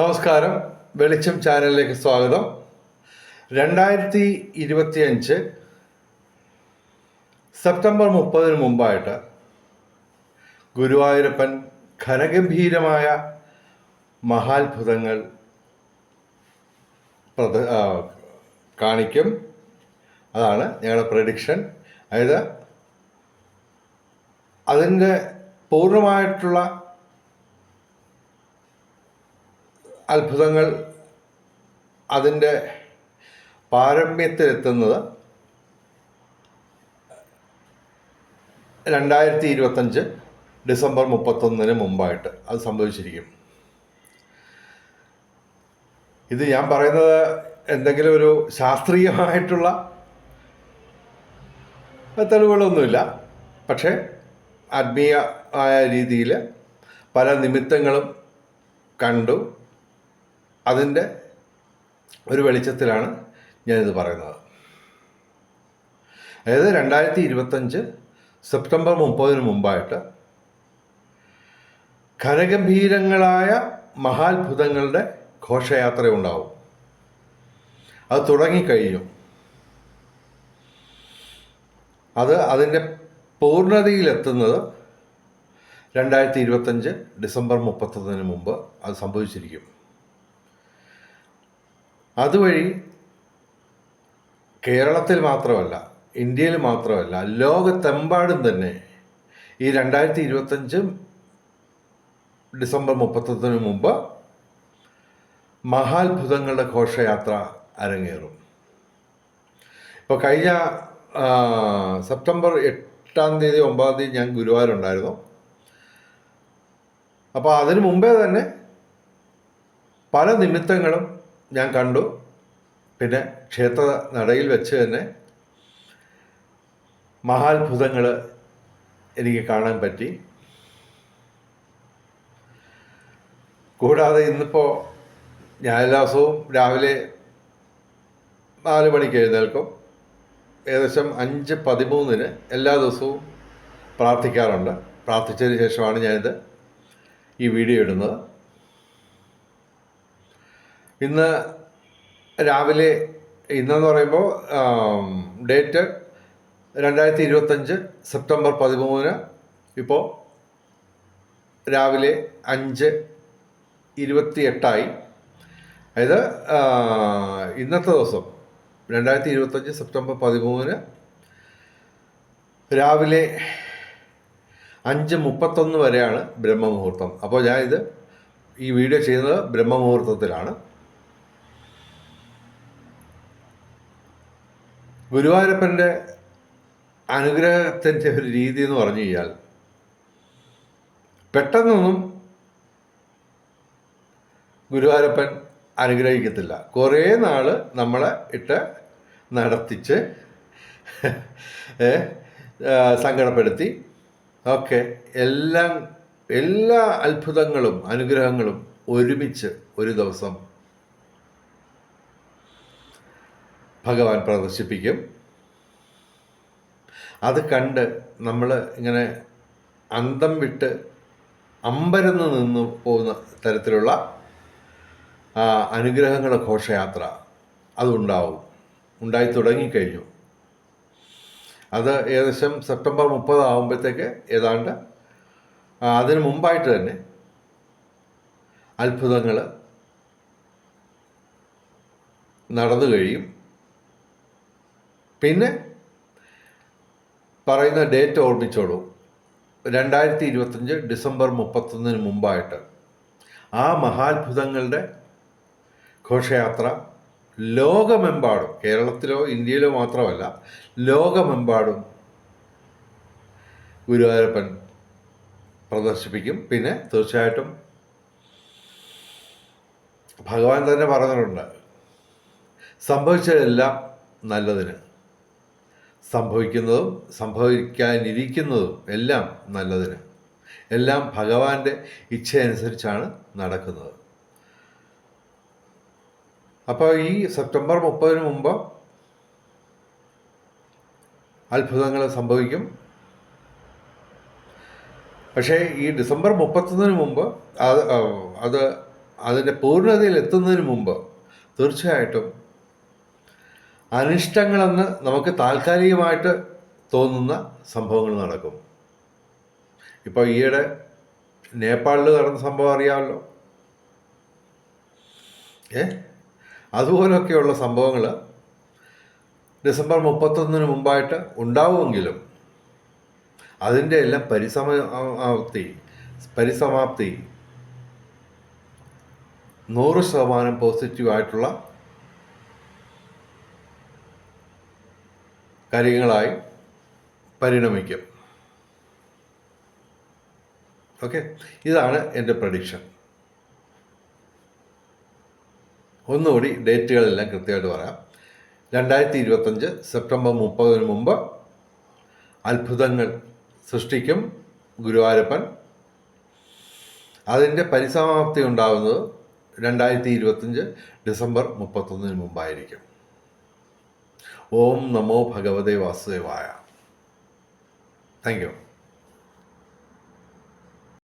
നമസ്കാരം. വെളിച്ചം ചാനലിലേക്ക് സ്വാഗതം. രണ്ടായിരത്തി ഇരുപത്തിയഞ്ച് സെപ്റ്റംബർ മുപ്പതിന് മുമ്പായിട്ട് ഗുരുവായൂരപ്പൻ ഘനഗംഭീരമായ മഹാത്ഭുതങ്ങൾ പ്രദ കാണിക്കും. അതാണ് ഞങ്ങളുടെ പ്രഡിക്ഷൻ. അതായത് അതിന്റെ പൂർണമായിട്ടുള്ള അത്ഭുതങ്ങൾ അതിന്റെ പാരമ്യത്തിലെത്തുന്നത് രണ്ടായിരത്തി ഇരുപത്തഞ്ച് ഡിസംബർ മുപ്പത്തൊന്നിന് മുമ്പായിട്ട് അത് സംഭവിച്ചിരിക്കും. ഇത് ഞാൻ പറയുന്നത് എന്തെങ്കിലും ഒരു ശാസ്ത്രീയമായിട്ടുള്ള തെളിവുകളൊന്നുമില്ല പക്ഷേ ആത്മീയമായ രീതിയിൽ പല നിമിത്തങ്ങളും കണ്ടു അതിന്റെ ഒരു വെളിച്ചത്തിലാണ് ഞാനിത് പറയുന്നത്. അതായത് രണ്ടായിരത്തി ഇരുപത്തഞ്ച് സെപ്റ്റംബർ മുപ്പതിന് മുമ്പായിട്ട് ഘനഗംഭീരങ്ങളായ മഹാത്ഭുതങ്ങളുടെ ഘോഷയാത്ര ഉണ്ടാവും അത് തുടങ്ങിക്കഴിഞ്ഞു. അത് അതിന്റെ പൂർണതയിലെത്തുന്നത് രണ്ടായിരത്തി ഇരുപത്തഞ്ച് ഡിസംബർ മുപ്പത്തൊന്നിന് മുമ്പ് അത് സംഭവിച്ചിരിക്കും. അതുവഴി കേരളത്തിൽ മാത്രമല്ല ഇന്ത്യയിൽ മാത്രമല്ല ലോകത്തെമ്പാടും തന്നെ ഈ രണ്ടായിരത്തി ഇരുപത്തഞ്ച് ഡിസംബർ മുപ്പത്തൊന്നിന് മുമ്പ് മഹാത്ഭുതങ്ങളുടെ ഘോഷയാത്ര അരങ്ങേറും. ഇപ്പോൾ കഴിഞ്ഞ സെപ്റ്റംബർ എട്ടാം തീയതി ഒമ്പതാം തീയതി ഞാൻ ഗുരുവായൂരുണ്ടായിരുന്നു അപ്പോൾ അതിനു മുമ്പേ തന്നെ പല നിമിത്തങ്ങളും ഞാൻ കണ്ടു. പിന്നെ ക്ഷേത്ര നടയിൽ വെച്ച് തന്നെ മഹാത്ഭുതങ്ങൾ എനിക്ക് കാണാൻ പറ്റി. കൂടാതെ ഇന്നിപ്പോൾ ഞാൻ എല്ലാ ദിവസവും രാവിലെ നാല് മണിക്ക് എഴുന്നേൽക്കും. ഏകദേശം അഞ്ച് പതിമൂന്നിന് എല്ലാ ദിവസവും പ്രാർത്ഥിക്കാറുണ്ട്. പ്രാർത്ഥിച്ചതിന് ശേഷമാണ് ഞാനിത് ഈ വീഡിയോ ഇടുന്നത്. ഇന്ന് രാവിലെ ഇന്നെന്ന് പറയുമ്പോൾ ഡേറ്റ് രണ്ടായിരത്തി ഇരുപത്തഞ്ച് സെപ്റ്റംബർ പതിമൂന്ന് ഇപ്പോൾ രാവിലെ അഞ്ച് ഇരുപത്തി എട്ടായി അതായത് ഇന്നത്തെ ദിവസം രണ്ടായിരത്തി ഇരുപത്തഞ്ച് സെപ്റ്റംബർ പതിമൂന്ന് രാവിലെ അഞ്ച് മുപ്പത്തൊന്ന് വരെയാണ് ബ്രഹ്മമുഹൂർത്തം. അപ്പോൾ ഞാൻ ഇത് ഈ വീഡിയോ ചെയ്യുന്നത് ബ്രഹ്മമുഹൂർത്തത്തിലാണ്. ഗുരുവായൂരപ്പന്റെ അനുഗ്രഹത്തിന്റെ ഒരു രീതി എന്ന് പറഞ്ഞു കഴിഞ്ഞാൽ പെട്ടെന്നൊന്നും ഗുരുവായൂരപ്പൻ അനുഗ്രഹിക്കത്തില്ല. കുറേ നാൾ നമ്മളെ ഇട്ട് നടത്തിച്ച് സങ്കടപ്പെടുത്തി. ഓക്കെ എല്ലാം എല്ലാ അത്ഭുതങ്ങളും അനുഗ്രഹങ്ങളും ഒരുമിച്ച് ഒരു ദിവസം ഭഗവാൻ പ്രദർശിപ്പിക്കും. അത് കണ്ട് നമ്മൾ ഇങ്ങനെ അന്തം വിട്ട് അമ്പരന്ന് നിന്ന് പോകുന്ന തരത്തിലുള്ള അനുഗ്രഹങ്ങളുടെ ഘോഷയാത്ര അതുണ്ടാവും. ഉണ്ടായി തുടങ്ങിക്കഴിഞ്ഞു. അത് ഏകദേശം സെപ്റ്റംബർ മുപ്പത് ആകുമ്പോഴത്തേക്ക് ഏതാണ്ട് അതിന് മുമ്പായിട്ട് തന്നെ അത്ഭുതങ്ങൾ നടന്നു കഴിയും. പിന്നെ പറയുന്ന ഡേറ്റ് ഓർമ്മിച്ചോളൂ. രണ്ടായിരത്തി ഇരുപത്തഞ്ച് ഡിസംബർ മുപ്പത്തൊന്നിന് മുമ്പായിട്ട് ആ മഹാത്ഭുതങ്ങളുടെ ഘോഷയാത്ര ലോകമെമ്പാടും കേരളത്തിലോ ഇന്ത്യയിലോ മാത്രമല്ല ലോകമെമ്പാടും ഗുരുവായൂരപ്പൻ പ്രദർശിപ്പിക്കും. പിന്നെ തീർച്ചയായിട്ടും ഭഗവാൻ തന്നെ പറഞ്ഞിട്ടുണ്ട് സംഭവിച്ചതെല്ലാം നല്ലതിന്. സംഭവിക്കുന്നതും സംഭവിക്കാനിരിക്കുന്നതും എല്ലാം നല്ലതിന്. എല്ലാം ഭഗവാന്റെ ഇച്ഛയനുസരിച്ചാണ് നടക്കുന്നത്. അപ്പോൾ ഈ സെപ്റ്റംബർ മുപ്പതിന് മുമ്പ് അത്ഭുതങ്ങൾ സംഭവിക്കും. പക്ഷേ ഈ ഡിസംബർ മുപ്പത്തൊന്നിന് മുമ്പ് അത് അത് അതിന്റെ പൂർണതയിൽ എത്തുന്നതിന് മുമ്പ് തീർച്ചയായിട്ടും അനിഷ്ടങ്ങളെന്ന് നമുക്ക് താൽക്കാലികമായിട്ട് തോന്നുന്ന സംഭവങ്ങൾ നടക്കും. ഇപ്പോൾ ഈയിടെ നേപ്പാളിൽ നടന്ന സംഭവം അറിയാമല്ലോ. ഏ? അതുപോലൊക്കെയുള്ള സംഭവങ്ങൾ ഡിസംബർ മുപ്പത്തൊന്നിന് മുമ്പായിട്ട് ഉണ്ടാവുമെങ്കിലും അതിന്റെ എല്ലാം പരിസമാപ്തി പരിസമാപ്തി നൂറ് ശതമാനം പോസിറ്റീവായിട്ടുള്ള കാര്യങ്ങളായി പരിണമിക്കും. ഓക്കെ ഇതാണ് എന്റെ പ്രഡിക്ഷൻ ഒന്നുകൂടി ഡേറ്റുകളെല്ലാം കൃത്യമായിട്ട് പറയാം. രണ്ടായിരത്തി ഇരുപത്തഞ്ച് സെപ്റ്റംബർ മുപ്പതിന് മുമ്പ് അത്ഭുതങ്ങൾ സൃഷ്ടിക്കും ഗുരുവായൂരപ്പൻ. അതിന്റെ പരിസമാപ്തി ഉണ്ടാകുന്നത് രണ്ടായിരത്തി ഇരുപത്തഞ്ച് ഡിസംബർ മുപ്പത്തൊന്നിന് മുമ്പായിരിക്കും. ഓം നമോ ഭഗവതേ വാസുദേവായ. Thank you